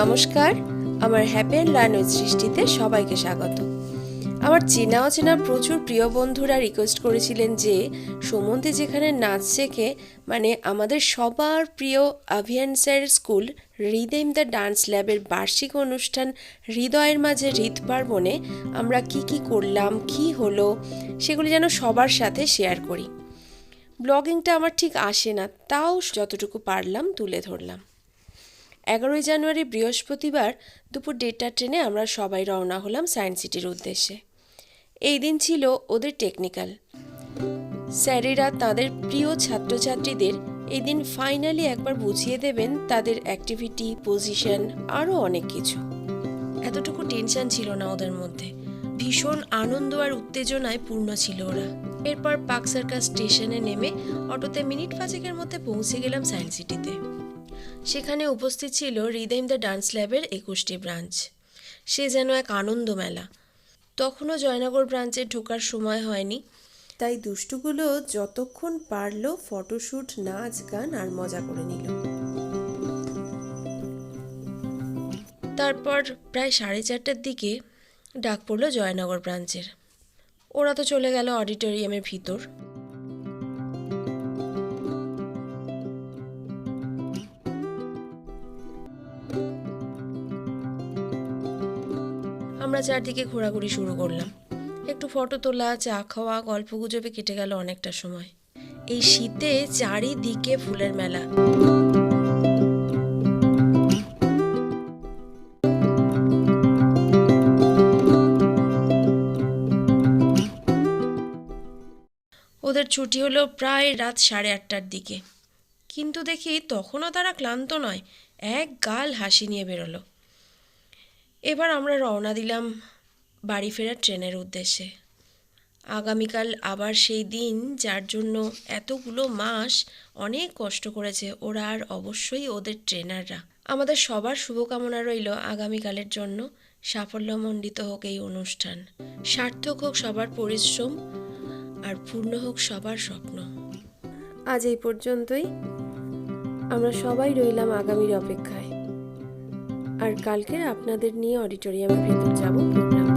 নমস্কার, আমার happy and learn with সৃষ্টিতে সবাইকে স্বাগত। আমার চেনা অচেনা প্রচুর প্রিয় বন্ধুরা রিকোয়েস্ট করেছিলেন যে সুমন্তি যেখানে নাচ শেখে মানে আমাদের সবার প্রিয় Abhiyan sir school rhythm the dance ল্যাবের বার্ষিক অনুষ্ঠান হৃদয়ের মাঝে হৃদ পার্বণে আমরা কি কি করলাম, কি হলো, সেগুলি যেন সবার সাথে শেয়ার করি। ব্লগিংটা আমার ঠিক আসে না, তাও যতটুকু পারলাম তুলে ধরলাম। এগারোই জানুয়ারি বৃহস্পতিবার দুপুর দেড়টার ট্রেনে আমরা সবাই রওনা হলাম সায়েন্স সিটির উদ্দেশ্যে। এই দিন ছিল ওদের টেকনিক্যাল। স্যারেরা তাদের প্রিয় ছাত্রছাত্রীদের এই দিন ফাইনালি একবার বুঝিয়ে দেবেন তাদের অ্যাক্টিভিটি, পজিশন, আরও অনেক কিছু। এতটুকু টেনশন ছিল না ওদের মধ্যে। ভীষণ আনন্দ আর উত্তেজনায় পূর্ণ ছিল ওরা। এরপর পাক সার্কাস স্টেশনে নেমে অটোতে মিনিট পাঁচেকের মধ্যে পৌঁছে গেলাম সায়েন্স সিটিতে। সেখানে উপস্থিত ছিল রিদেম দ্য ডান্স ল্যাবের একুশটি ব্রাঞ্চ। সে যেন এক আনন্দ মেলা। তখনও জয়নগর ব্রাঞ্চে ঢোকার সময় হয়নি। তাই দুষ্টুগুলো যতক্ষণ পারল ফটোশ্যুট নাচ, গান আর মজা করে নিল। তারপর প্রায় সাড়ে চারটার দিকে ডাক পড়ল জয়নগর ব্রাঞ্চের। ওরা তো চলে গেল অডিটোরিয়ামের ভিতর। আমরা চারদিকে ঘোরাঘুরি শুরু করলাম। একটু ফটো তোলা, চা খাওয়া, গল্প গুজবে কেটে গেল অনেকটা সময়। এই শীতে চারিদিকে ফুলের মেলা। ওদের ছুটি হলো প্রায় রাত সাড়ে আটটার দিকে। কিন্তু দেখি তখনও তারা ক্লান্ত নয়, এক গাল হাসি নিয়ে বেরোলো। এবার আমরা রওনা দিলাম বাড়ি ফেরার ট্রেনের উদ্দেশ্যে। আগামীকাল আবার সেই দিন যার জন্য এতগুলো মাস অনেক কষ্ট করেছে ওরা আর অবশ্যই ওদের ট্রেনাররা। আমাদের সবার শুভকামনা রইল আগামীকালের জন্য সাফল্যমণ্ডিত হোক এই অনুষ্ঠান। সার্থক হোক সবার পরিশ্রম আর পূর্ণ হোক সবার স্বপ্ন। আজ এই পর্যন্তই। আমরা সবাই রইলাম আগামীর অপেক্ষায়। আর কালকে আপনাদের নিয়ে অডিটোরিয়ামের ভেতর যাব প্রোগ্রাম